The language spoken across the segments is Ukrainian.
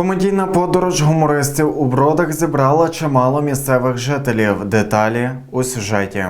Комедійна подорож гумористів у бродах зібрала чимало місцевих жителів. Деталі у сюжеті.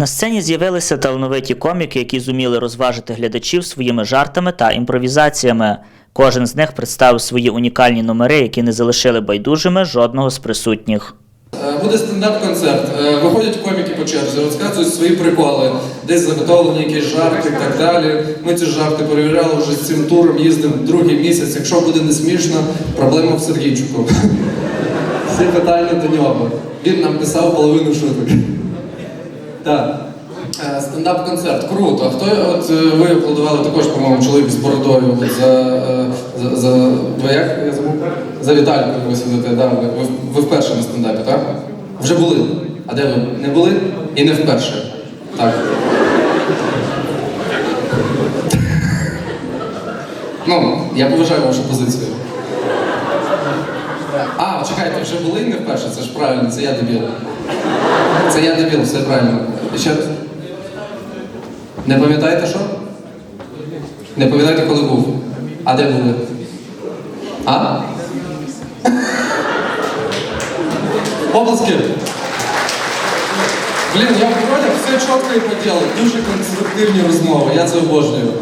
На сцені з'явилися талановиті коміки, які зуміли розважити глядачів своїми жартами та імпровізаціями. Кожен з них представив свої унікальні номери, які не залишили байдужими жодного з присутніх. Е, Буде стендап-концерт. Е, Виходять коміки по черзі, розказують свої приколи, десь заготовлені якісь жарти і так далі. Ми ці жарти перевіряли вже з цим туром, їздимо другий місяць. Якщо буде не смішно, проблема в Сергійчуку. Всі питання до нього. Він нам писав половину шуток. Так. Е, Стендап-концерт. Круто. А хто от е, ви аплодували також, по-моєму, чоловік з бородою за, е, за, за ви як я забув? За Віталіку ви сидите, да, ви, ви, ви вперше на стендапі, так? Вже були. А де ви? Не були? І не вперше. Так. Ну, я поважаю вашу позицію. А, чекайте, вже були і не вперше, це ж правильно, це я дебіл. Це я дебіл, все правильно. І ще раз. Не пам'ятаєте що? Не пам'ятаєте, коли був? А де були? А? Обласки! Блін, я поняв, все чітко і по ділу. Дуже конструктивні розмови, я це обожнюю.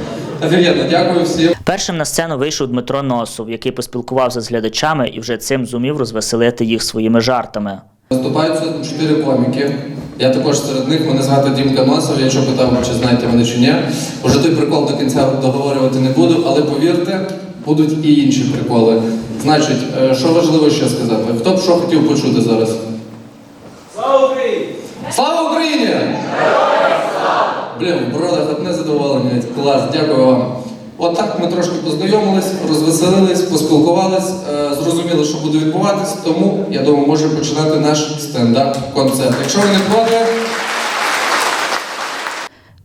Офігенно, дякую всім. Першим на сцену вийшов Дмитро Носов, який поспілкувався з глядачами і вже цим зумів розвеселити їх своїми жартами. Виступають чотири коміки. Я також серед них, мене звати Дімка Носов, я що питав, чи знаєте мене чи ні. Уже той прикол до кінця договорювати не буду, але повірте, будуть і інші приколи. Значить, е, що важливо ще сказати? Хто б що хотів почути зараз? Слава Україні! Слава Україні! Блін, в бродах одне задоволення. Клас, дякую вам. От ми трошки познайомились, розвеселились, поспілкувались, е, зрозуміли, що буде відбуватись, тому я думаю, можемо починати наш стендап-концерт. Якщо ви не проти,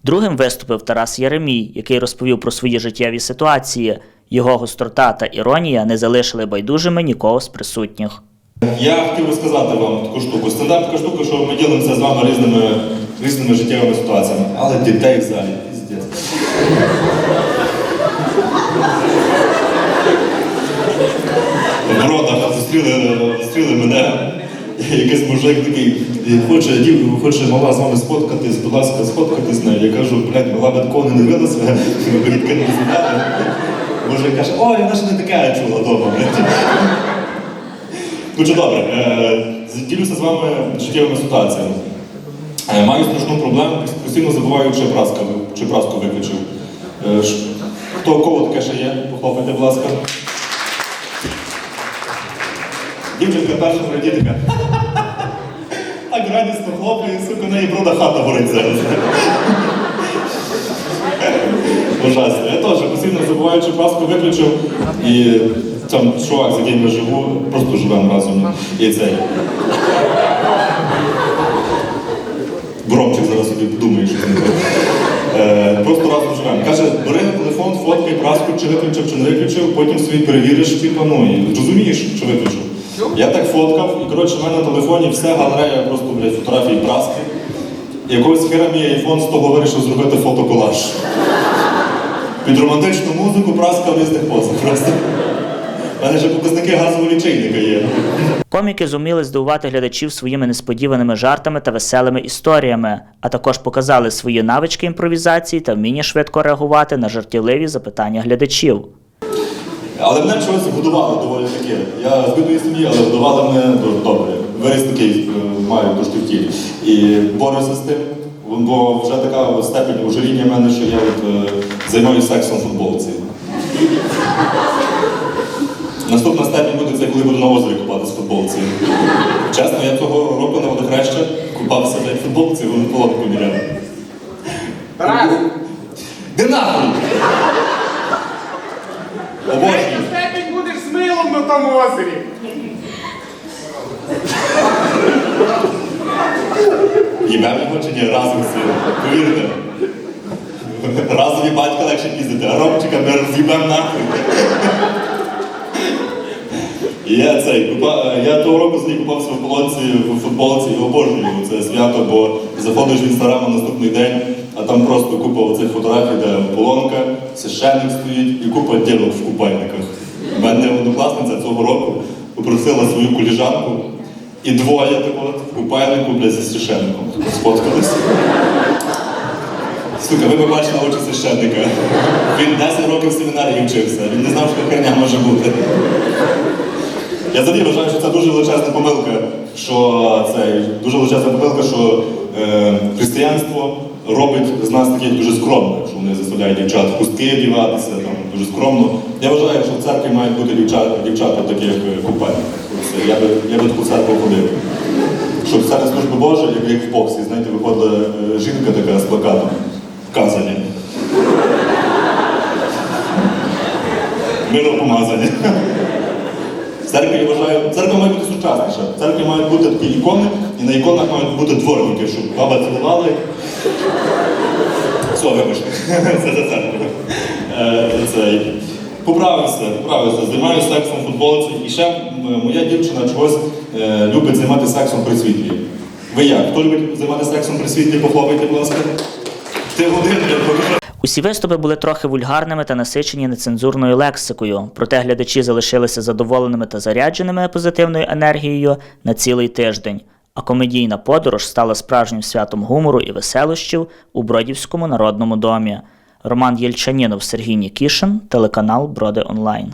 Другим виступив Тарас Єремій, який розповів про свої життєві ситуації. Його гострота та іронія не залишили байдужими нікого з присутніх. Я хотів розказати вам таку штуку. Стендап така штука, що ми ділимося з вами різними, різними життєвими ситуаціями. Але дітей в залі, піздець. В родах зустріли, мене. Якийсь мужик такий хоче, дів, хоче мала з вами сфоткатись, будь ласка, сфоткатись нею. Я кажу, блядь, мала від кого не дивилася, рідка не знати. Мужик каже, ой, вона ж не така чула вдома. блядь». Дуже добре. Е, Ділюся з вами життєвими ситуаціями. Е, Маю страшну проблему, постійно забуваю, чи праска, чи праску виключив. Е, Хто кого таке ще є? Похлопайте, будь ласка. Дівчинка перша раді така. Так радісно хлопає, сука, неї брода хата горить зараз. Ужасно. Я теж постійно забуваю, чи паску виключив. І там чувак, з яким я живу, просто живемо разом. І цей. Бромчик зараз собі думає, що не. Е, Просто разом живемо. Каже, бери телефон, фоткай праску, чи виключив, чи не виключив, потім собі перевіриш, типу, ну і розумієш, що виключив. Я так фоткав, і коротше, в мене на телефоні все галерея просто блядь, фотографії праски. Якогось хера мій айфон з того вирішив зробити фотоколаж. Під романтичну музику праска в різних позах просто. У мене ще показники газового лічильника є. Коміки зуміли здивувати глядачів своїми несподіваними жартами та веселими історіями, а також показали свої навички імпровізації та вміння швидко реагувати на жартівливі запитання глядачів. Але мене чогось годували доволі таке. Я з бідної сім'ї, але годували мене дуже добре. Виріс такий е, маю трошки в тілі. І борюся з тим, бо вже така степень ожиріння в мене, що я от, е, займаюся сексом футболці. Наступна степень буде це, коли буду на озері купатися в футболці. Чесно, я цього року на водохреща купався в футболці, вони полотку міряли. Де нахуй? Обожнюю. Степень будеш з милом на тому озері. Їбемо його чи ні разом з цим. Повірте. Разові батька легше піздити, а Ромчика ми роз'їбем нахуй. Я цей купа, я того року собі купався в полонці в футболці і обожнюю це свято, бо заходиш в інстаграм на наступний день, там просто купа оцих фотографій, де полонка, священник стоїть і купа дівок в купальниках. У мене однокласниця цього року попросила свою коліжанку, і двоє от в купальнику, зі священником сфоткались. Сука, ви побачили очі священника. Він 10 років в семінарії вчився, він не знав, що херня може бути. Я взагалі вважаю, що це дуже величезна помилка, що це дуже величезна помилка, що е, християнство робить з нас таких дуже скромних, що вони заставляють дівчат хустки діватися, там дуже скромно. Я вважаю, що в церкві мають бути дівчата, дівчата в таких е, купальниках. Я би, я би таку церкву ходив. Щоб церква служби Божа, як, як в боксі, знаєте, виходила е, жінка така з плакатом в Казані. Миром помазані. Церкві я вважаю, церква має бути сучасніша. В церкві мають бути такі ікони, і на іконах мають бути дворники, щоб баба цілувала. Все, вибачте. Це за церкву. Е, Цей. Поправився, поправився, займаюся сексом в футболці. І ще моя дівчина чогось е, любить займатися сексом при світлі. Ви як? Хто любить займатися сексом при світлі? Похлопайте, будь ласка. Ти один, я покажу. Усі виступи були трохи вульгарними та насичені нецензурною лексикою, проте глядачі залишилися задоволеними та зарядженими позитивною енергією на цілий тиждень. А комедійна подорож стала справжнім святом гумору і веселощів у Бродівському народному домі. Роман Єльчанінов, Сергій Нікішин, телеканал Броди Онлайн.